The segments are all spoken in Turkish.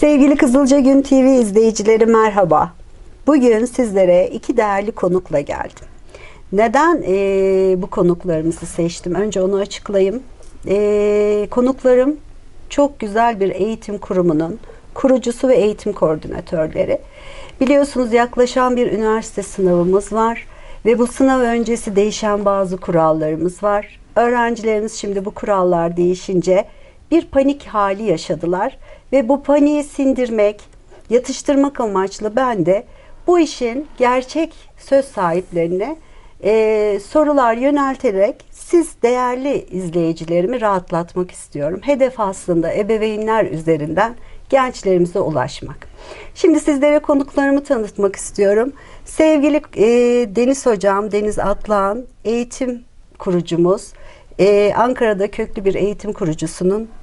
Sevgili Kızılca Gün TV izleyicileri merhaba. Bugün sizlere iki değerli konukla geldim. Neden eee, bu konuklarımızı seçtim? Önce onu açıklayayım. Eee, konuklarım çok güzel bir eğitim kurumunun kurucusu ve eğitim koordinatörleri. Biliyorsunuz yaklaşan bir üniversite sınavımız var ve bu sınav öncesi değişen bazı kurallarımız var. Öğrencilerimiz şimdi bu kurallar değişince bir panik hali yaşadılar ve bu paniği sindirmek, yatıştırmak amaçlı ben de bu işin gerçek söz sahiplerine e, sorular yönelterek siz değerli izleyicilerimi rahatlatmak istiyorum. Hedef aslında ebeveynler üzerinden gençlerimize ulaşmak. Şimdi sizlere konuklarımı tanıtmak istiyorum. Sevgili e, Deniz Hocam, Deniz Atlan, eğitim kurucumuz. E, Ankara'da köklü bir eğitim kurucusunun ku-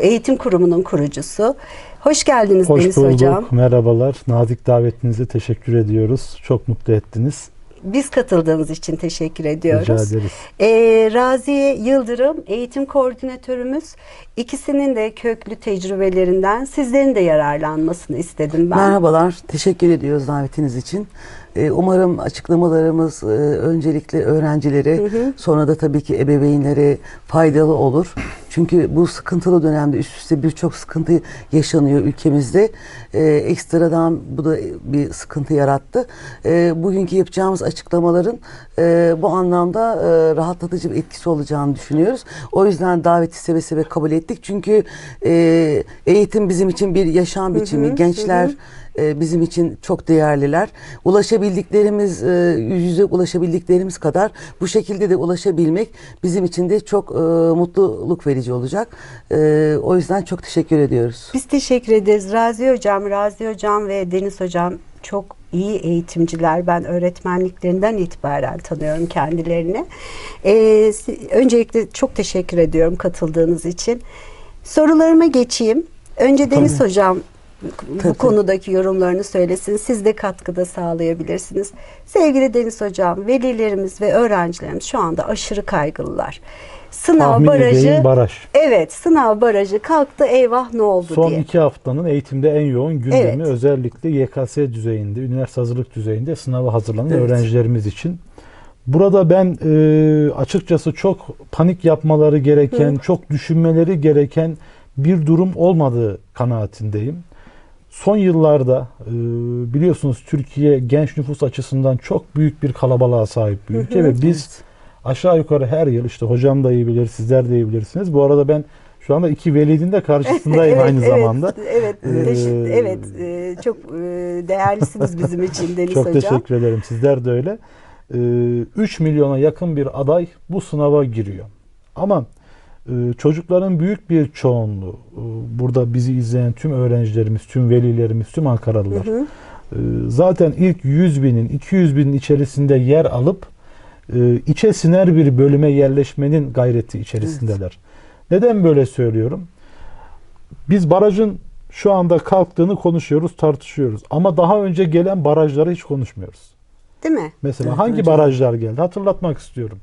eğitim kurumunun kurucusu. Hoş geldiniz Hoş Deniz bulduk. Hocam. Merhabalar. Nazik davetinize teşekkür ediyoruz. Çok mutlu ettiniz. Biz katıldığınız için teşekkür ediyoruz. Rica ederiz. Ee, Raziye Yıldırım eğitim koordinatörümüz. İkisinin de köklü tecrübelerinden sizlerin de yararlanmasını istedim ben. Merhabalar, teşekkür ediyoruz davetiniz için. Ee, Umarım açıklamalarımız e, öncelikle öğrencilere, sonra da tabii ki ebeveynlere faydalı olur. Çünkü bu sıkıntılı dönemde üst üste birçok sıkıntı yaşanıyor ülkemizde. Ee, ekstradan bu da bir sıkıntı yarattı. Ee, bugünkü yapacağımız açıklamaların e, bu anlamda e, rahatlatıcı bir etkisi olacağını düşünüyoruz. O yüzden daveti seve seve kabul ettik. Çünkü e, eğitim bizim için bir yaşam biçimi. Gençler e, bizim için çok değerliler. Ulaşabildiklerimiz, e, yüz yüze ulaşabildiklerimiz kadar bu şekilde de ulaşabilmek bizim için de çok e, mutluluk verici olacak. E, o yüzden çok teşekkür ediyoruz. Biz teşekkür ederiz. Razi Hocam, Razi Hocam ve Deniz Hocam çok iyi eğitimciler. Ben öğretmenliklerinden itibaren tanıyorum kendilerini. Ee, öncelikle çok teşekkür ediyorum katıldığınız için. Sorularıma geçeyim. Önce Deniz Hocam bu konudaki yorumlarını söylesin. Siz de katkıda sağlayabilirsiniz. Sevgili Deniz Hocam, velilerimiz ve öğrencilerimiz şu anda aşırı kaygılılar. Sınav Tahmin barajı baraj. Evet, sınav barajı kalktı. Eyvah ne oldu Son diye. iki haftanın eğitimde en yoğun gündemi Evet. özellikle YKS düzeyinde, üniversite hazırlık düzeyinde sınava hazırlanan Evet. öğrencilerimiz için. Burada ben e, açıkçası çok panik yapmaları gereken, çok düşünmeleri gereken bir durum olmadığı kanaatindeyim. Son yıllarda e, biliyorsunuz Türkiye genç nüfus açısından çok büyük bir kalabalığa sahip bir ülke ve biz aşağı yukarı her yıl işte hocam da iyi bilir, sizler de iyi bilirsiniz. Bu arada ben şu anda iki velinin de karşısındayım aynı zamanda. Evet, Ee, evet, e, çok e, değerlisiniz bizim için Deniz Çok Hocam. teşekkür ederim. Sizler de öyle. Ee, 3 milyona yakın bir aday bu sınava giriyor. Ama e, çocukların büyük bir çoğunluğu, e, burada bizi izleyen tüm öğrencilerimiz, tüm velilerimiz, tüm Ankaralılar Hı hı. e, zaten ilk 100 binin, 200 binin içerisinde yer alıp e, içe siner bir bölüme yerleşmenin gayreti içerisindeler. Neden böyle söylüyorum? Biz barajın şu anda kalktığını konuşuyoruz, tartışıyoruz. Ama daha önce gelen barajları hiç konuşmuyoruz. Değil mi? Mesela Evet, hangi önce- barajlar geldi? Hatırlatmak istiyorum.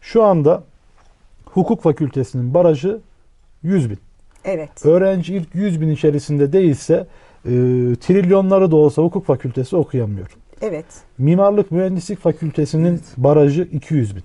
Şu anda hukuk fakültesinin barajı 100 bin. Evet. Öğrenci ilk 100 bin içerisinde değilse e, trilyonları da olsa hukuk fakültesi okuyamıyor. Evet. Mimarlık mühendislik fakültesinin barajı 200 bin.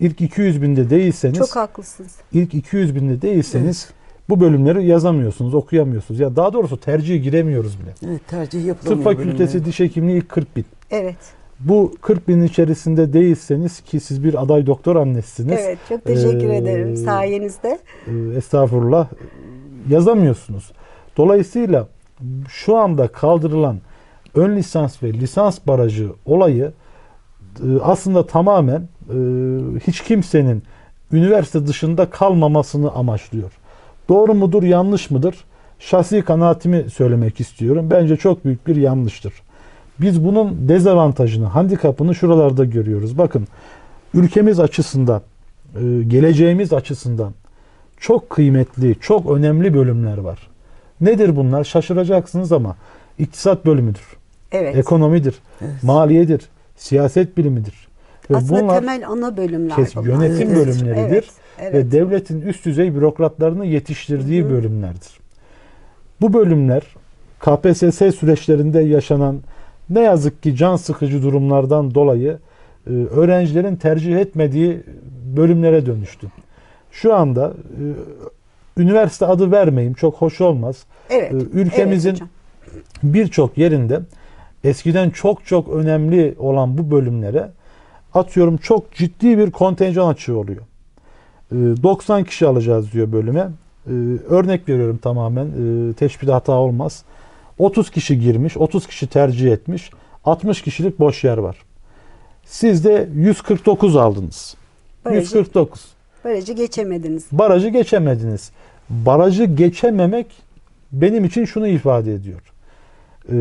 İlk 200 binde değilseniz, Çok haklısınız. ilk 200 binde değilseniz bu bölümleri yazamıyorsunuz, okuyamıyorsunuz. Ya daha doğrusu tercihe giremiyoruz bile. Evet, tercih Tıp yapılamıyor. fakültesi bölümde. diş hekimliği ilk 40 bin. Evet. Bu 40 binin içerisinde değilseniz ki siz bir aday doktor annesiniz. Evet. Çok teşekkür Ee, ederim sayenizde. e, estağfurullah yazamıyorsunuz. Dolayısıyla şu anda kaldırılan ön lisans ve lisans barajı olayı e, aslında tamamen e, hiç kimsenin üniversite dışında kalmamasını amaçlıyor. Doğru mudur, yanlış mıdır? Şahsi kanaatimi söylemek istiyorum. Bence çok büyük bir yanlıştır. Biz bunun dezavantajını, handikapını şuralarda görüyoruz. Bakın ülkemiz açısından, e, geleceğimiz açısından çok kıymetli, çok önemli bölümler var. Nedir bunlar? Şaşıracaksınız ama iktisat bölümüdür, Evet. ekonomidir, Evet. maliyedir, siyaset bilimidir. Ve Aslında bunlar temel ana bölümler kes- yönetim Evet. bölümleridir Evet. Evet. ve devletin üst düzey bürokratlarını yetiştirdiği hı. bölümlerdir. Bu bölümler KPSS süreçlerinde yaşanan ne yazık ki can sıkıcı durumlardan dolayı e, öğrencilerin tercih etmediği bölümlere dönüştü. Şu anda e, üniversite adı vermeyeyim çok hoş olmaz. Evet. E, ülkemizin evet birçok yerinde eskiden çok çok önemli olan bu bölümlere atıyorum çok ciddi bir kontenjan açığı oluyor. Ee, 90 kişi alacağız diyor bölüme. Örnek veriyorum tamamen teşbihde hata olmaz. 30 kişi girmiş, 30 kişi tercih etmiş, 60 kişilik boş yer var. Siz de 149 aldınız. Barajı, 149. barajı geçemediniz. Barajı geçemediniz. Barajı geçememek benim için şunu ifade ediyor. Ee,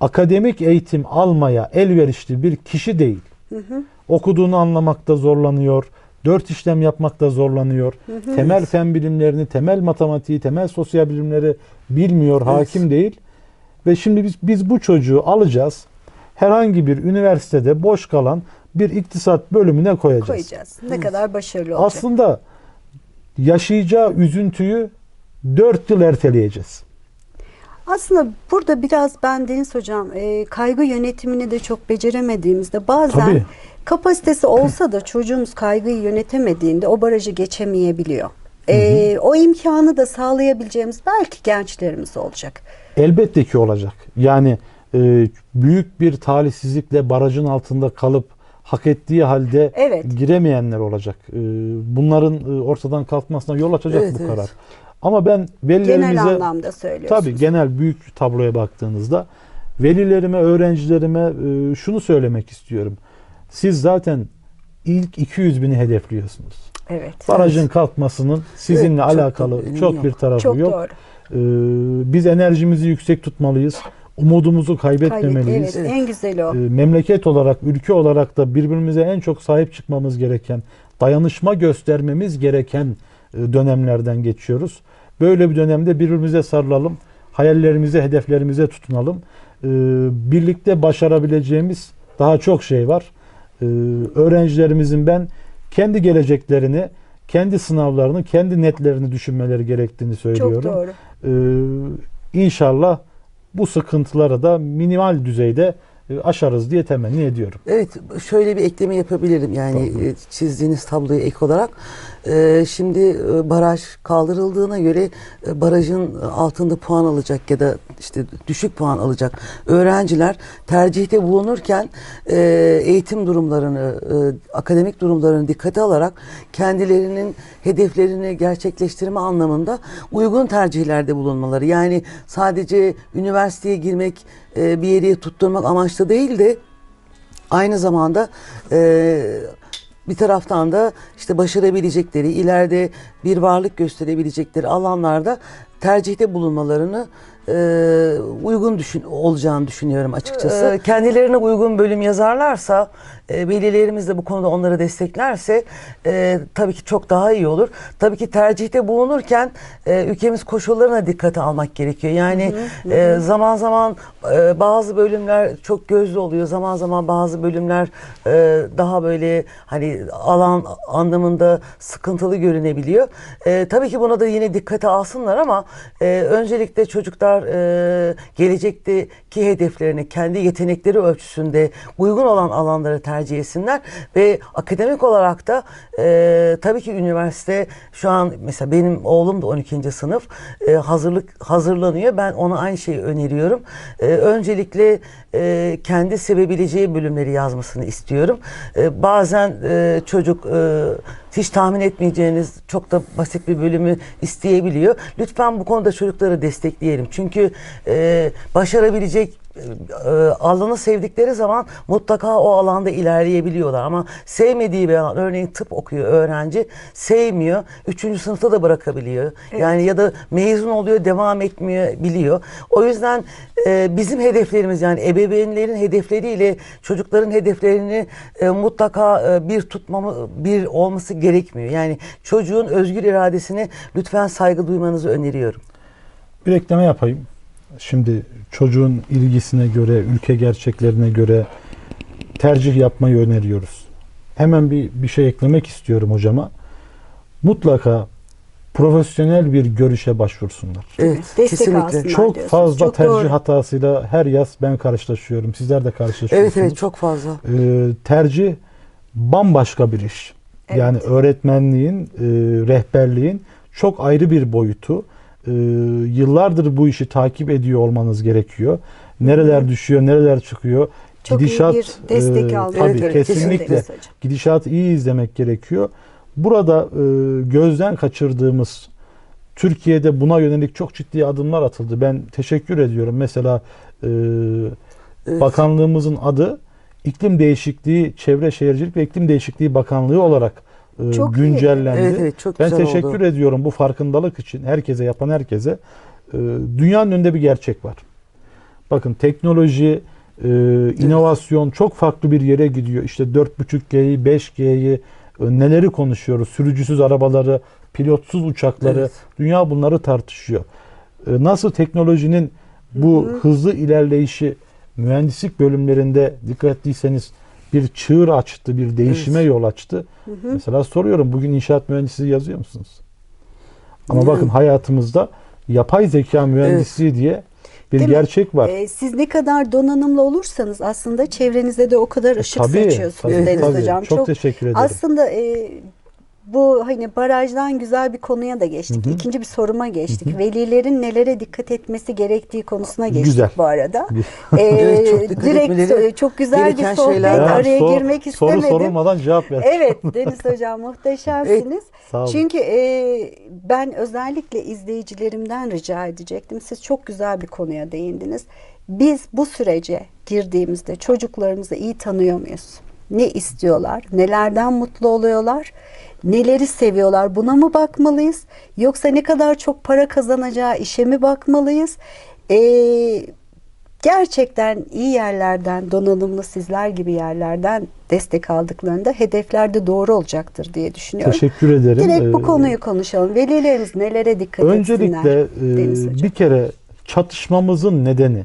akademik eğitim almaya elverişli bir kişi değil. Okuduğunu anlamakta zorlanıyor. Dört işlem yapmakta zorlanıyor. Temel fen bilimlerini, temel matematiği, temel sosyal bilimleri bilmiyor, hakim değil. Ve şimdi biz, biz bu çocuğu alacağız. Herhangi bir üniversitede boş kalan bir iktisat bölümüne koyacağız. Koyacağız. Ne kadar başarılı olacak. Aslında yaşayacağı üzüntüyü 4 yıl erteleyeceğiz. Aslında burada biraz ben Deniz Hocam e, kaygı yönetimini de çok beceremediğimizde bazen Tabii. kapasitesi olsa da çocuğumuz kaygıyı yönetemediğinde o barajı geçemeyebiliyor. E, o imkanı da sağlayabileceğimiz belki gençlerimiz olacak. Elbette ki olacak. Yani e, büyük bir talihsizlikle barajın altında kalıp hak ettiği halde Evet. giremeyenler olacak. E, bunların e, ortadan kalkmasına yol açacak Evet, bu evet. karar. Ama ben velilerimize Genel anlamda söylüyorsunuz. tabii genel büyük tabloya baktığınızda velilerime, öğrencilerime e, şunu söylemek istiyorum. Siz zaten ilk 200 bini hedefliyorsunuz. Evet. Barajın kalkmasının sizinle Evet, çok alakalı çok yok. bir tarafı Çok yok. doğru. Ee, biz enerjimizi yüksek tutmalıyız. Umudumuzu kaybetmemeliyiz. Evet, en güzeli o. Ee, memleket olarak, ülke olarak da birbirimize en çok sahip çıkmamız gereken, dayanışma göstermemiz gereken e, dönemlerden geçiyoruz. Böyle bir dönemde birbirimize sarılalım, hayallerimize, hedeflerimize tutunalım. Ee, birlikte başarabileceğimiz daha çok şey var. Ee, öğrencilerimizin ben kendi geleceklerini, kendi sınavlarını, kendi netlerini düşünmeleri gerektiğini söylüyorum. Çok doğru. Ee, inşallah bu sıkıntıları da minimal düzeyde aşarız diye temenni ediyorum. Evet şöyle bir ekleme yapabilirim yani e, çizdiğiniz tabloya ek olarak. E, şimdi e, baraj kaldırıldığına göre e, barajın altında puan alacak ya da işte düşük puan alacak öğrenciler tercihte bulunurken e, eğitim durumlarını, e, akademik durumlarını dikkate alarak kendilerinin hedeflerini gerçekleştirme anlamında uygun tercihlerde bulunmaları. Yani sadece üniversiteye girmek, e, bir yere tutturmak amaçlı değil de aynı zamanda e, bir taraftan da işte başarabilecekleri, ileride bir varlık gösterebilecekleri alanlarda tercihte bulunmalarını e, uygun düşün, olacağını düşünüyorum açıkçası. E, kendilerine uygun bölüm yazarlarsa, e, velilerimiz de bu konuda onları desteklerse e, tabii ki çok daha iyi olur. Tabii ki tercihte bulunurken e, ülkemiz koşullarına dikkate almak gerekiyor. Yani e, zaman zaman e, bazı bölümler çok gözlü oluyor. Zaman zaman bazı bölümler e, daha böyle hani alan anlamında sıkıntılı görünebiliyor. E, tabii ki buna da yine dikkate alsınlar ama e, öncelikle çocuklar e, gelecekteki hedeflerini kendi yetenekleri ölçüsünde uygun olan alanları tercih etsinler ve akademik olarak da e, tabii ki üniversite şu an mesela benim oğlum da 12. sınıf e, hazırlık hazırlanıyor. Ben ona aynı şeyi öneriyorum. E, öncelikle e, kendi sevebileceği bölümleri yazmasını istiyorum. E, bazen e, çocuk e, hiç tahmin etmeyeceğiniz çok da basit bir bölümü isteyebiliyor. Lütfen bu konuda çocukları destekleyelim. Çünkü e, başarabilecek e, alanı sevdikleri zaman mutlaka o alanda ilerleyebiliyorlar. Ama sevmediği bir alan örneğin tıp okuyor öğrenci sevmiyor üçüncü sınıfta da bırakabiliyor. Yani ya da mezun oluyor devam etmiyor biliyor. O yüzden e, bizim hedeflerimiz yani ebeveynlerin hedefleriyle çocukların hedeflerini e, mutlaka e, bir tutmamı bir olması gerekmiyor. Yani çocuğun özgür iradesine lütfen saygı duymanızı öneriyorum. Bir ekleme yapayım. Şimdi çocuğun ilgisine göre, ülke gerçeklerine göre tercih yapmayı öneriyoruz. Hemen bir, bir şey eklemek istiyorum hocama. Mutlaka profesyonel bir görüşe başvursunlar. Evet, Destek kesinlikle. Çok fazla Çok tercih doğru. hatasıyla her yaz ben karşılaşıyorum. Sizler de karşılaşıyorsunuz. Evet evet çok fazla. Ee, tercih bambaşka bir iş. Evet. Yani öğretmenliğin, e, rehberliğin çok ayrı bir boyutu. Ee, yıllardır bu işi takip ediyor olmanız gerekiyor. Nereler düşüyor, nereler çıkıyor. Çok iyi bir destek e. Tabii Evet, kesinlikle. Hocam. Gidişatı iyi izlemek gerekiyor. Burada e, gözden kaçırdığımız Türkiye'de buna yönelik çok ciddi adımlar atıldı. Ben teşekkür ediyorum. Mesela e, Evet. bakanlığımızın adı İklim Değişikliği, Çevre Şehircilik ve İklim Değişikliği Bakanlığı olarak e, Çok iyi. güncellendi. Evet evet çok ben güzel teşekkür oldu. ediyorum bu farkındalık için herkese yapan herkese. E, dünyanın önünde bir gerçek var. Bakın teknoloji, e, inovasyon çok farklı bir yere gidiyor. İşte 4.5G'yi, 5G'yi e, neleri konuşuyoruz? Sürücüsüz arabaları, pilotsuz uçakları. Evet. Dünya bunları tartışıyor. Nasıl teknolojinin bu hızlı ilerleyişi mühendislik bölümlerinde dikkat ettiyseniz bir çığır açtı, bir değişime Evet. yol açtı. Mesela soruyorum bugün inşaat mühendisliği yazıyor musunuz? Ama Yani. bakın hayatımızda yapay zeka mühendisliği diye bir Değil mi? gerçek var. Ee, siz ne kadar donanımlı olursanız aslında çevrenize de o kadar ışık E, tabii, saçıyorsunuz tabii, Deniz tabii. Hocam. Çok teşekkür ederim. Aslında e, bu hani barajdan güzel bir konuya da geçtik. Hı hı. İkinci bir soruma geçtik. Velilerin nelere dikkat etmesi gerektiği konusuna geçtik Güzel. bu arada. Ee, Evet, çok direkt çok güzel bir sohbet. şeyler. Araya sor- girmek soru istemedim. sorulmadan cevap ver. Evet Deniz Hocam muhteşemsiniz. Olun. Çünkü e, ben özellikle izleyicilerimden rica edecektim. Siz çok güzel bir konuya değindiniz. Biz bu sürece girdiğimizde çocuklarımızı iyi tanıyor muyuz? Ne istiyorlar? Nelerden mutlu oluyorlar? Neleri seviyorlar? Buna mı bakmalıyız? Yoksa ne kadar çok para kazanacağı işe mi bakmalıyız? Eee gerçekten iyi yerlerden, donanımlı sizler gibi yerlerden destek aldıklarında hedeflerde doğru olacaktır diye düşünüyorum. Teşekkür ederim. Direkt bu Ee, konuyu konuşalım. Velilerimiz nelere dikkat Öncelikle etsinler? e, Deniz Hocam. bir kere çatışmamızın nedeni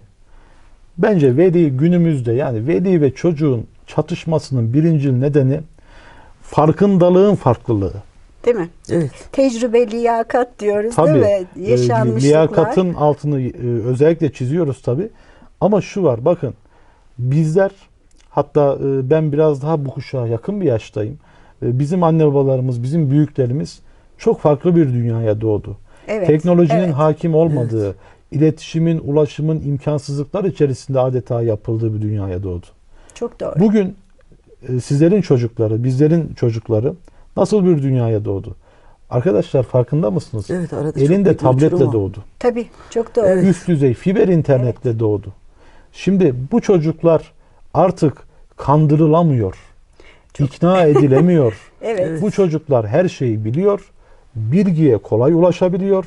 bence veli günümüzde yani veli ve çocuğun çatışmasının birinci nedeni farkındalığın farklılığı. Değil mi? Evet. Tecrübe, liyakat diyoruz Tabii. değil mi? e, Yaşanmışlıklar. liyakatın altını e, özellikle çiziyoruz tabi. Ama şu var bakın bizler hatta e, ben biraz daha bu kuşağa yakın bir yaştayım. Bizim anne babalarımız, bizim büyüklerimiz çok farklı bir dünyaya doğdu. Evet, Teknolojinin evet. hakim olmadığı, iletişimin, ulaşımın imkansızlıklar içerisinde adeta yapıldığı bir dünyaya doğdu. Çok doğru. Bugün sizlerin çocukları, bizlerin çocukları nasıl bir dünyaya doğdu? Arkadaşlar farkında mısınız? Evet arada çok Elinde tabletle var. doğdu. Tabii çok doğru. Evet. Üst düzey fiber internetle doğdu. Şimdi bu çocuklar artık kandırılamıyor. ikna edilemiyor. Evet. Evet. Bu çocuklar her şeyi biliyor. Bilgiye kolay ulaşabiliyor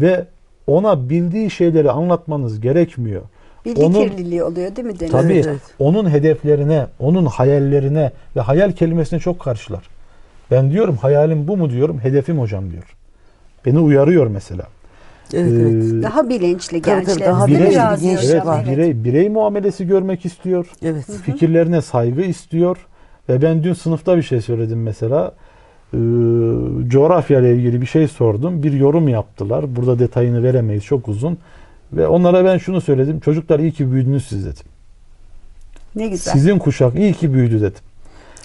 ve ona bildiği şeyleri anlatmanız gerekmiyor. Bilgi Onun- kirliliği oluyor değil mi Deniz? Tabii Evet, onun hedeflerine, onun hayallerine ve hayal kelimesine çok karşılar. Ben diyorum hayalim bu mu diyorum, hedefim hocam diyor. Beni uyarıyor mesela. Evet, evet. Ee, Daha bilinçli tabii, gençlerimiz daha birey, bilinçli, Hocam? evet, var. birey, birey muamelesi görmek istiyor. Evet. Fikirlerine saygı istiyor. Ve ben dün sınıfta bir şey söyledim mesela. Ee, coğrafya ile ilgili bir şey sordum. Bir yorum yaptılar. Burada detayını veremeyiz. Çok uzun. Ve onlara ben şunu söyledim. Çocuklar iyi ki büyüdünüz siz dedim. Ne güzel. Sizin kuşak iyi ki büyüdü dedim.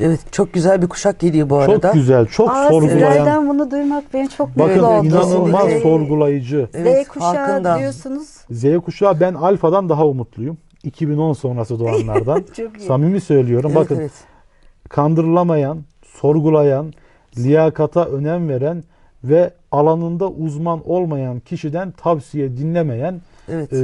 Evet çok güzel bir kuşak geliyor bu arada. Çok güzel, çok Aa, sorgulayan. sizlerden bunu duymak beni çok mutlu Bakın oldu. inanılmaz Ee, sorgulayıcı. Evet, Z kuşağı farkında. diyorsunuz. Z kuşağı ben alfadan daha umutluyum. 2010 sonrası doğanlardan. Çok iyi. Samimi söylüyorum. Evet, Bakın evet. kandırılamayan, sorgulayan, liyakata önem veren ve alanında uzman olmayan kişiden tavsiye dinlemeyen Evet. e,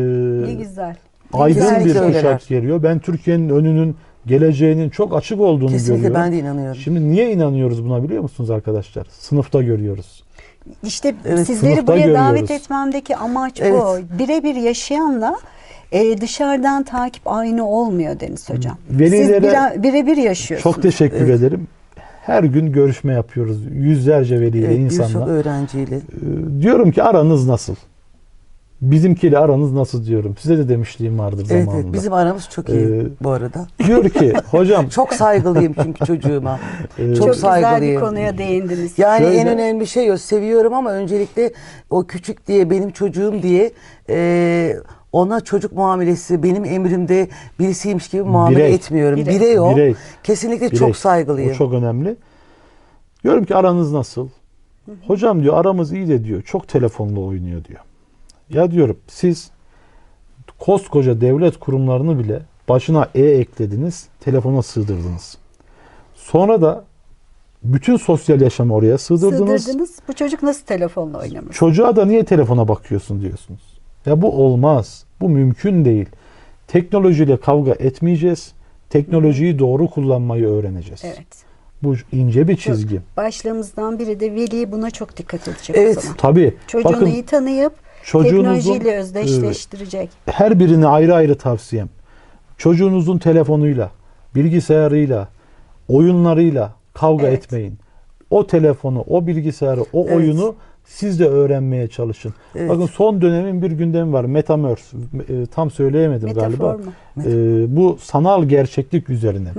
Ne güzel. aydın Kesinlikle bir öyleler. kuşak geliyor. Ben Türkiye'nin önünün, geleceğinin çok açık olduğunu Kesinlikle görüyorum. ben de inanıyorum. Şimdi niye inanıyoruz buna biliyor musunuz arkadaşlar? Sınıfta görüyoruz. İşte Evet, sizleri buraya görüyoruz. davet etmemdeki amaç Evet. bu. Birebir yaşayanla e, dışarıdan takip aynı olmuyor Deniz Hocam. Velilere- Siz bire- birebir yaşıyorsunuz. Çok teşekkür Evet. ederim. Her gün görüşme yapıyoruz. Yüzlerce veliyle Evet, insanla. Birçok öğrenciyle. Ee, Diyorum ki aranız nasıl? Bizimkiyle aranız nasıl diyorum. Size de demişliğim vardır Evet, zamanında. evet bizim aramız çok iyi Ee, bu arada. Diyor ki hocam Çok saygılıyım çünkü çocuğuma. Ee, çok, Çok güzel bir saygılıyım. konuya değindiniz. Yani Şöyle- en önemli şey o. Seviyorum ama öncelikle o küçük diye benim çocuğum diye e, ona çocuk muamelesi benim emrimde birisiymiş gibi muamele Birey. etmiyorum. Birey. Birey, o. Birey. Kesinlikle Birey. çok saygılıyım. O çok önemli. Diyorum ki aranız nasıl? Hocam diyor aramız iyi de diyor. Çok telefonla oynuyor diyor. Ya diyorum siz koskoca devlet kurumlarını bile başına E eklediniz, telefona sığdırdınız. Sonra da bütün sosyal yaşamı oraya sığdırdınız. Sığdırdınız. Bu çocuk nasıl telefonla oynamış? Çocuğa da niye telefona bakıyorsun diyorsunuz. Ya bu olmaz. Bu mümkün değil. Teknolojiyle kavga etmeyeceğiz. Teknolojiyi doğru kullanmayı öğreneceğiz. Evet. Bu ince bir çizgi. Başlığımızdan biri de veli buna çok dikkat edecek Evet. o zaman. Tabii. Çocuğunu Bakın iyi tanıyıp çocuğunuzun teknolojiyle özdeşleştirecek. her birini ayrı ayrı tavsiyem. Çocuğunuzun telefonuyla, bilgisayarıyla, oyunlarıyla kavga Evet. etmeyin. O telefonu, o bilgisayarı, o Evet. oyunu siz de öğrenmeye çalışın. Evet. Bakın son dönemin bir gündemi var. Metaverse. E, tam söyleyemedim Metafor galiba. mu? E, bu sanal gerçeklik üzerine.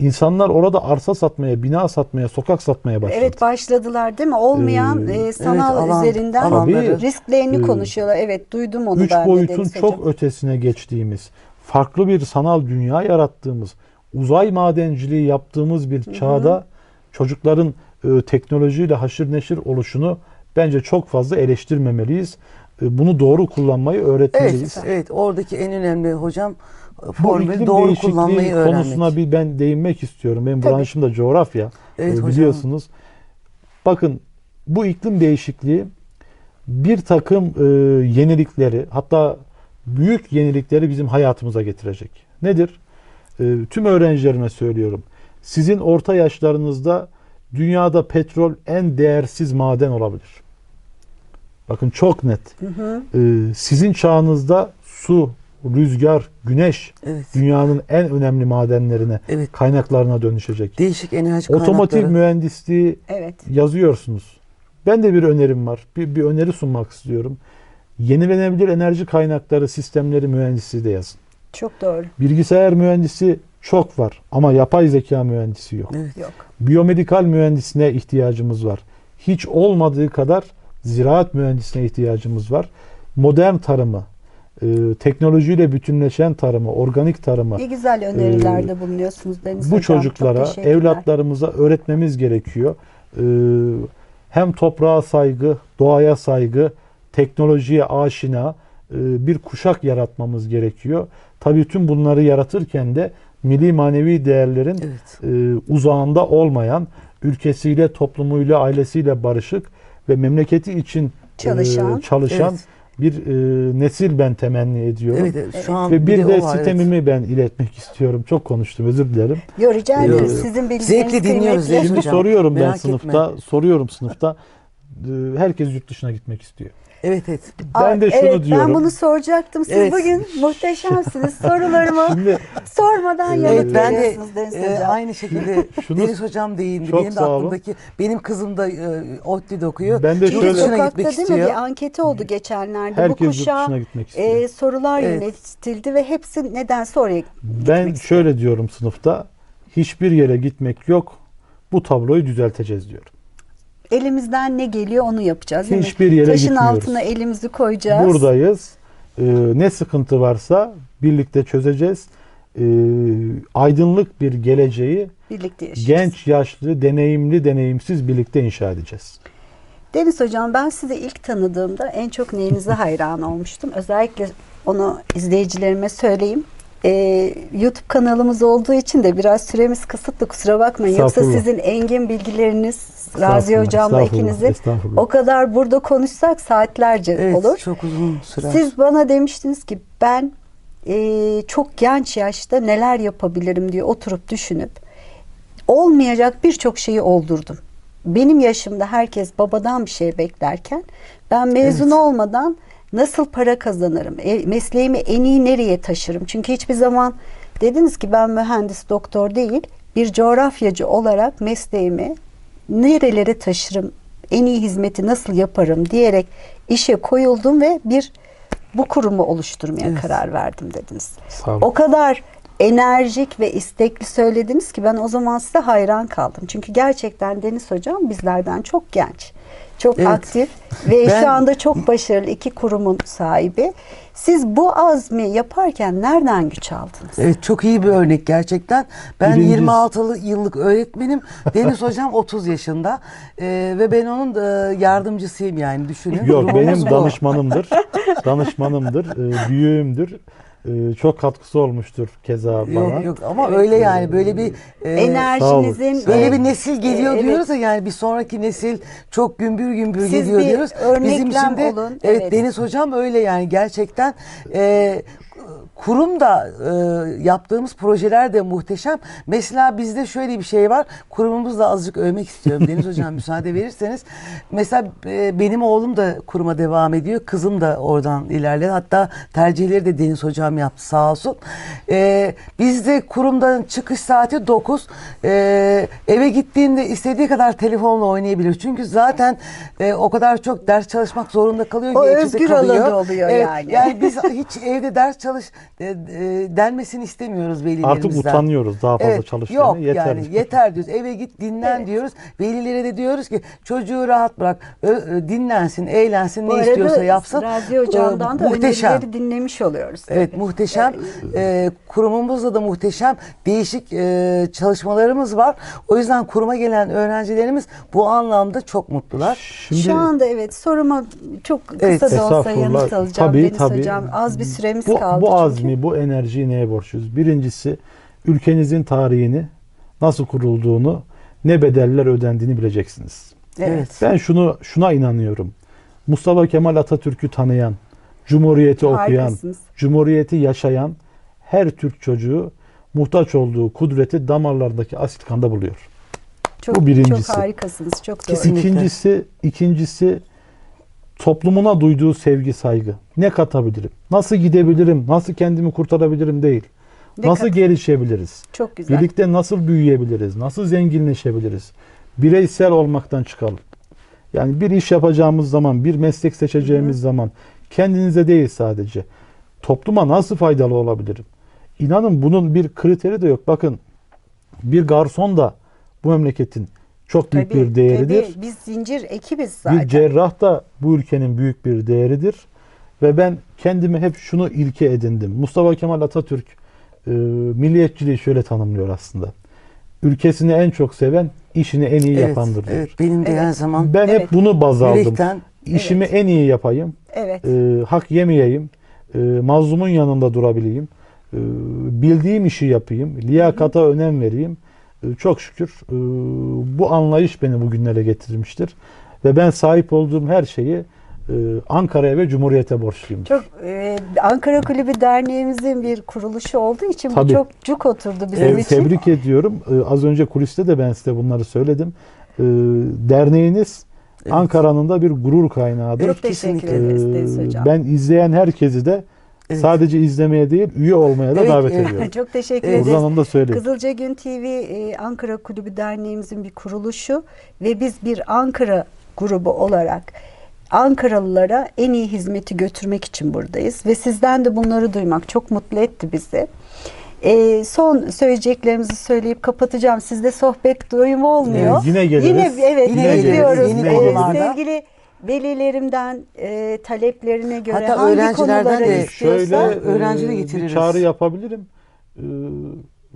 İnsanlar orada arsa satmaya, bina satmaya, sokak satmaya başladı. Evet başladılar değil mi? Olmayan Ee, e, sanal evet, alan- üzerinden alanları. risklerini Ee, konuşuyorlar. Evet duydum onu Üç ben de boyutun çok Hocam. ötesine geçtiğimiz, farklı bir sanal dünya yarattığımız, uzay madenciliği yaptığımız bir çağda çocukların e, teknolojiyle haşır neşir oluşunu bence çok fazla eleştirmemeliyiz. E, bunu doğru kullanmayı öğretmeliyiz. Evet, evet. Oradaki en önemli hocam Bu formülü doğru kullanmayı öğrenmek. konusuna bir ben değinmek istiyorum. Benim Tabii. branşım da coğrafya. Evet E, hocam. biliyorsunuz. Bakın bu iklim değişikliği bir takım e, yenilikleri hatta büyük yenilikleri bizim hayatımıza getirecek. Nedir? E, tüm öğrencilerime söylüyorum. Sizin orta yaşlarınızda dünyada petrol en değersiz maden olabilir. Bakın çok net. E, sizin çağınızda su, rüzgar, güneş Evet. dünyanın en önemli madenlerine, Evet. kaynaklarına dönüşecek. Değişik enerji Otomotiv kaynakları. mühendisliği Evet. yazıyorsunuz. Ben de bir önerim var. Bir, bir öneri sunmak istiyorum. Yenilenebilir enerji kaynakları sistemleri mühendisi de yazın. Çok doğru. Bilgisayar mühendisi çok var ama yapay zeka mühendisi yok. Evet. Yok. Biyomedikal mühendisine ihtiyacımız var. Hiç olmadığı kadar ziraat mühendisine ihtiyacımız var. Modern tarımı, e, teknolojiyle bütünleşen tarımı, organik tarımı, Ne güzel önerilerde bulunuyorsunuz Deniz bu Hocam. Çocuklara, evlatlarımıza öğretmemiz gerekiyor. Ee, hem toprağa saygı, doğaya saygı, teknolojiye aşina e, bir kuşak yaratmamız gerekiyor. Tabii tüm bunları yaratırken de milli manevi değerlerin Evet. e, uzağında olmayan, ülkesiyle, toplumuyla, ailesiyle barışık ve memleketi için e, Çalışan. çalışan Evet. bir e, nesil ben temenni ediyorum. Evet, evet. Şu an Ve bir de, o var, evet. ben iletmek istiyorum. Çok konuştum özür dilerim. Yo, rica Yok. ederiz. Sizin bilgileriniz Zevkle dinliyoruz kıymetli. Şimdi hocam, soruyorum ben merak sınıfta, soruyorum sınıfta. Ee, Herkes yurt dışına gitmek istiyor. Evet, evet. Ben Aa, de şunu evet, diyorum. Ben bunu soracaktım. Siz Evet. bugün muhteşemsiniz. Sorularımı Şimdi sormadan yanıt Evet ben de veriyorsunuz Deniz e, Hocam. aynı şekilde Şunu- Deniz hocam değindi. Çok Benim de sağ olun. aklımdaki benim kızım da e, ODTÜ'de okuyor. Ben de şöyle- dışına sokakta gitmek değil mi istiyor. bir anketi oldu geçenlerde. herkes Bu kuşağa gitmek istiyor. e, sorular Evet. yönetildi ve hepsi nedense oraya ben gitmek şöyle diyorum sınıfta. Hiçbir yere gitmek yok. Bu tabloyu düzelteceğiz diyorum. Elimizden ne geliyor onu yapacağız değil Hiçbir mi? yere Taşın gitmiyoruz. altına elimizi koyacağız. Buradayız. Ee, ne sıkıntı varsa birlikte çözeceğiz. Ee, aydınlık bir geleceği Birlikte yaşayacağız. genç, yaşlı, deneyimli, deneyimsiz birlikte inşa edeceğiz. Deniz Hocam ben sizi ilk tanıdığımda en çok neyinize hayran olmuştum. Özellikle onu izleyicilerime söyleyeyim. Ee, YouTube kanalımız olduğu için de biraz süremiz kısıtlı kusura bakmayın. Yoksa sizin engin bilgileriniz Razi Hocam'la ikinizin o kadar burada konuşsak saatlerce Evet, olur. çok uzun sürer. Siz bana demiştiniz ki ben e, çok genç yaşta neler yapabilirim diye oturup düşünüp olmayacak birçok şeyi oldurdum. Benim yaşımda herkes babadan bir şey beklerken ben mezun Evet. olmadan nasıl para kazanırım? E, mesleğimi en iyi nereye taşırım? Çünkü hiçbir zaman dediniz ki ben mühendis doktor değil bir coğrafyacı olarak mesleğimi nerelere taşırım? En iyi hizmeti nasıl yaparım diyerek işe koyuldum ve bir bu kurumu oluşturmaya Evet. karar verdim dediniz. O kadar enerjik ve istekli söylediniz ki ben o zaman size hayran kaldım. Çünkü gerçekten Deniz Hocam bizlerden çok genç, çok Evet. aktif ve Ben- şu anda çok başarılı iki kurumun sahibi. Siz bu azmi yaparken nereden güç aldınız? Evet çok iyi bir örnek gerçekten. Ben Birincisi- 26 yıllık öğretmenim. Deniz hocam 30 yaşında Ee, ve ben onun da yardımcısıyım yani düşünün. Yok Durumumuz benim bu. danışmanımdır. danışmanımdır. e, büyüğümdür. E, çok katkısı olmuştur keza bana. Yok yok ama öyle yani böyle bir e, Enerjinizin Böyle bir nesil geliyor evet. diyoruz ya yani bir sonraki nesil çok gümbür gümbür Siz geliyor bir diyoruz. örneklem de olun, evet, evet. Deniz hocam öyle yani gerçekten e, kurum da e, yaptığımız projeler de muhteşem. Mesela bizde şöyle bir şey var. Kurumumuzda azıcık övmek istiyorum. Deniz hocam müsaade verirseniz. Mesela e, benim oğlum da kuruma devam ediyor. Kızım da oradan ilerledi. Hatta tercihleri de Deniz hocam yaptı sağ olsun. E, bizde kurumdan çıkış saati 9. E, eve gittiğinde istediği kadar telefonla oynayabilir. Çünkü zaten e, o kadar çok ders çalışmak zorunda kalıyor O ki özgür alanı oluyor Evet, yani. Yani biz hiç evde ders çalış e, e, denmesini istemiyoruz velilerimizden. Artık utanıyoruz daha fazla Evet, çalışmaya. Yok Yeter. yani yeter diyoruz. Eve git dinlen Evet. diyoruz. Velilere de diyoruz ki çocuğu rahat bırak. Ö- ö, dinlensin, eğlensin, Bu ne istiyorsa yapsın. Radyo Ee, Can'dan da muhteşem. önerileri dinlemiş oluyoruz. Evet tabii. muhteşem. Ee, kurumumuzda da muhteşem değişik e, çalışmalarımız var. O yüzden kuruma gelen öğrencilerimiz bu anlamda çok mutlular. Şimdi Şu anda evet soruma çok kısa Evet. da olsa yanıt alacağım Tabii, Deniz tabii. Hocam. Az bir süremiz bu, kaldı bu çünkü. Azmi, bu enerjiyi neye borçluyuz? Birincisi ülkenizin tarihini, nasıl kurulduğunu, ne bedeller ödendiğini bileceksiniz. Evet. Ben şunu şuna inanıyorum. Mustafa Kemal Atatürk'ü tanıyan, Cumhuriyeti okuyan. Cumhuriyeti yaşayan her Türk çocuğu muhtaç olduğu kudreti damarlardaki asit kanda buluyor. Çok, bu birincisi. Çok harikasınız. Çok doğru. İkincisi, ikincisi toplumuna duyduğu sevgi, saygı. Ne katabilirim? Nasıl gidebilirim? Nasıl kendimi kurtarabilirim değil. Ne nasıl kat- gelişebiliriz? Çok güzel. Birlikte nasıl büyüyebiliriz? Nasıl zenginleşebiliriz? Bireysel olmaktan çıkalım. Yani bir iş yapacağımız zaman, bir meslek seçeceğimiz zaman kendinize değil sadece. Topluma nasıl faydalı olabilirim? İnanın bunun bir kriteri de yok. Bakın bir garson da bu memleketin çok büyük Tabii, bir değeridir. tabii. Biz zincir ekibiz zaten. Bir cerrah da bu ülkenin büyük bir değeridir. Ve ben kendimi hep şunu ilke edindim. Mustafa Kemal Atatürk e, milliyetçiliği şöyle tanımlıyor aslında. Ülkesini en çok seven, işini en iyi Evet, yapandır diyor. evet, benim de Evet. her zaman Ben Evet. hep bunu baz aldım. yürekten İşimi Evet. en iyi yapayım. Evet. e, hak yemeyeyim. E, mazlumun yanında durabileyim. e, bildiğim işi yapayım. Liyakata önem vereyim. E, çok şükür e, bu anlayış beni bugünlere getirmiştir. Ve ben sahip olduğum her şeyi e, Ankara'ya ve Cumhuriyet'e borçluyum. Çok e, Ankara Kulübü Derneğimizin bir kuruluşu olduğu için bu Tabii. çok cuk oturdu bizim Te- için. tebrik ediyorum. E, az önce kuliste de ben size bunları söyledim. E, derneğiniz Evet. Ankara'nın da bir gurur kaynağıdır. Çok teşekkür Kesinlikle. ederiz Ee, Deniz Hocam. ben izleyen herkesi de Evet. sadece izlemeye değil üye olmaya da Evet, davet evet. ediyorum. Çok teşekkür ederiz. Buradan onu da söyleyeyim. Kızılca Gün TV e, Ankara Kulübü Derneğimizin bir kuruluşu ve biz bir Ankara grubu olarak Ankaralılara en iyi hizmeti götürmek için buradayız ve sizden de bunları duymak çok mutlu etti bizi. E, son söyleyeceklerimizi söyleyip kapatacağım. Sizde sohbet doyumu olmuyor. Evet, yine geliriz. Yine evet Yine bekliyoruz. geliriz, yeni E, konularda. sevgili velilerimden e, taleplerine göre Hatta hangi öğrencilerden konuları de istiyorsa Şöyle öğrenci de e, bir getiririz. çağrı yapabilirim. E,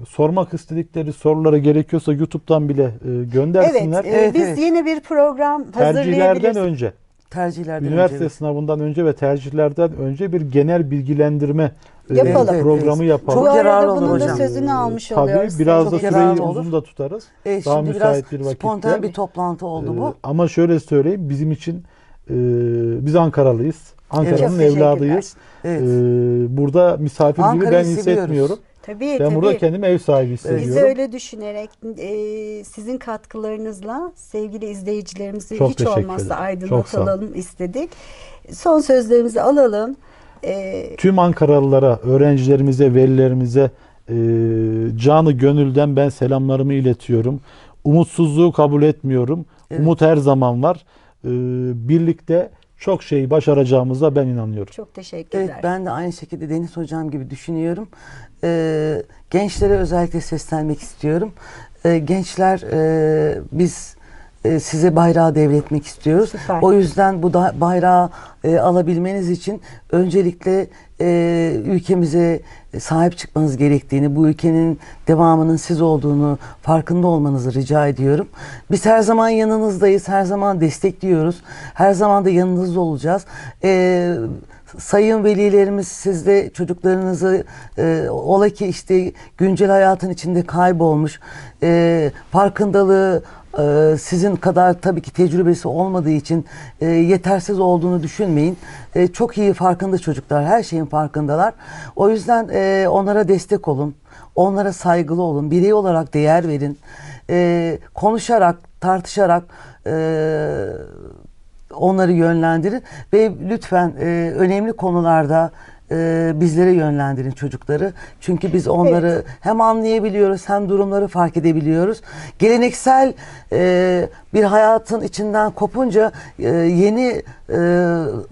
sormak istedikleri sorulara gerekiyorsa YouTube'dan bile e, Evet, göndersinler. e, Evet, biz evet. yeni bir program Tercihlerden hazırlayabiliriz. önce, tercihlerden üniversite önce. sınavından önce ve tercihlerden önce bir genel bilgilendirme e, Yapalım. programı Evet, yapalım. Bu Çok yararlı arada olur bunun da hocam. sözünü almış Tabii oluyoruz. biraz da Çok süreyi yararlı olur. uzun da tutarız. Evet, Daha şimdi müsait biraz bir vakitte. spontan bir toplantı oldu Ee, bu. ama şöyle söyleyeyim bizim için e, biz Ankaralıyız. Ankara'nın teşekkürler. evladıyız. Evet. Ee, burada misafir gibi Ankara'yı ben seviyoruz. hissetmiyorum. Tabii Ben tabii. burada kendimi ev sahibi Biz hissediyorum. de öyle düşünerek e, sizin katkılarınızla sevgili izleyicilerimizi Çok hiç olmazsa ederim. Aydınlatalım istedik. Son sözlerimizi alalım. E, Tüm Ankaralılara, öğrencilerimize, velilerimize e, canı gönülden ben selamlarımı iletiyorum. Umutsuzluğu kabul etmiyorum. Evet. Umut her zaman var. Ee, birlikte çok şeyi başaracağımıza ben inanıyorum. Çok teşekkürler. Evet ben de aynı şekilde Deniz Hocam gibi düşünüyorum. Ee, gençlere özellikle seslenmek istiyorum. Ee, gençler e, biz e, size bayrağı devretmek istiyoruz. Süper. O yüzden bu da bayrağı e, alabilmeniz için öncelikle e, ülkemize sahip çıkmanız gerektiğini, bu ülkenin devamının siz olduğunu farkında olmanızı rica ediyorum. Biz her zaman yanınızdayız, her zaman destekliyoruz, her zaman da yanınızda olacağız. E, sayın velilerimiz siz de çocuklarınızı e, ola ki işte güncel hayatın içinde kaybolmuş, e, farkındalığı ee, sizin kadar tabii ki tecrübesi olmadığı için e, yetersiz olduğunu düşünmeyin. E, çok iyi farkında çocuklar, her şeyin farkındalar. O yüzden e, onlara destek olun, onlara saygılı olun, birey olarak değer verin. E, konuşarak, tartışarak e, onları yönlendirin ve lütfen e, önemli konularda e, bizlere yönlendirin çocukları. Çünkü biz onları Evet. hem anlayabiliyoruz hem durumları fark edebiliyoruz. Geleneksel e, bir hayatın içinden kopunca e, yeni e,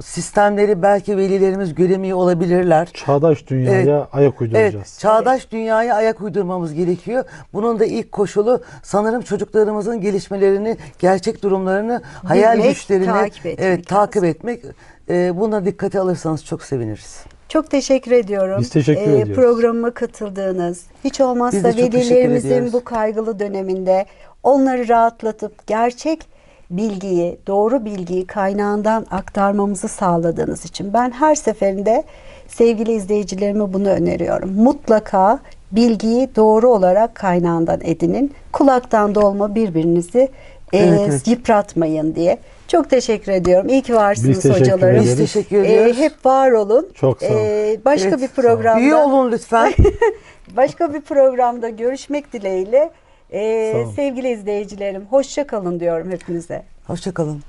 sistemleri belki velilerimiz göremiyor olabilirler. Çağdaş dünyaya ayak uyduracağız. Evet, çağdaş dünyaya ayak uydurmamız gerekiyor. Bunun da ilk koşulu sanırım çocuklarımızın gelişmelerini, gerçek durumlarını, hayal Bilmek, güçlerini takip etmek evet takip etmek. E, buna dikkate alırsanız çok seviniriz. Çok teşekkür ediyorum. Biz teşekkür ediyoruz. Programıma katıldığınız, hiç olmazsa velilerimizin bu kaygılı döneminde onları rahatlatıp gerçek bilgiyi, doğru bilgiyi kaynağından aktarmamızı sağladığınız için ben her seferinde sevgili izleyicilerime bunu öneriyorum. Mutlaka bilgiyi doğru olarak kaynağından edinin. Kulaktan dolma birbirinizi e, Evet, evet. yıpratmayın diye. Çok teşekkür ediyorum. İyi ki varsınız Biz teşekkür hocalarım. ederiz. Biz teşekkür Ee, hep var olun. Çok sağ olun. Ee, başka Evet, bir programda İyi olun lütfen. başka bir programda görüşmek dileğiyle. Ee, Sağ olun. sevgili izleyicilerim hoşça kalın diyorum hepinize. Hoşçakalın.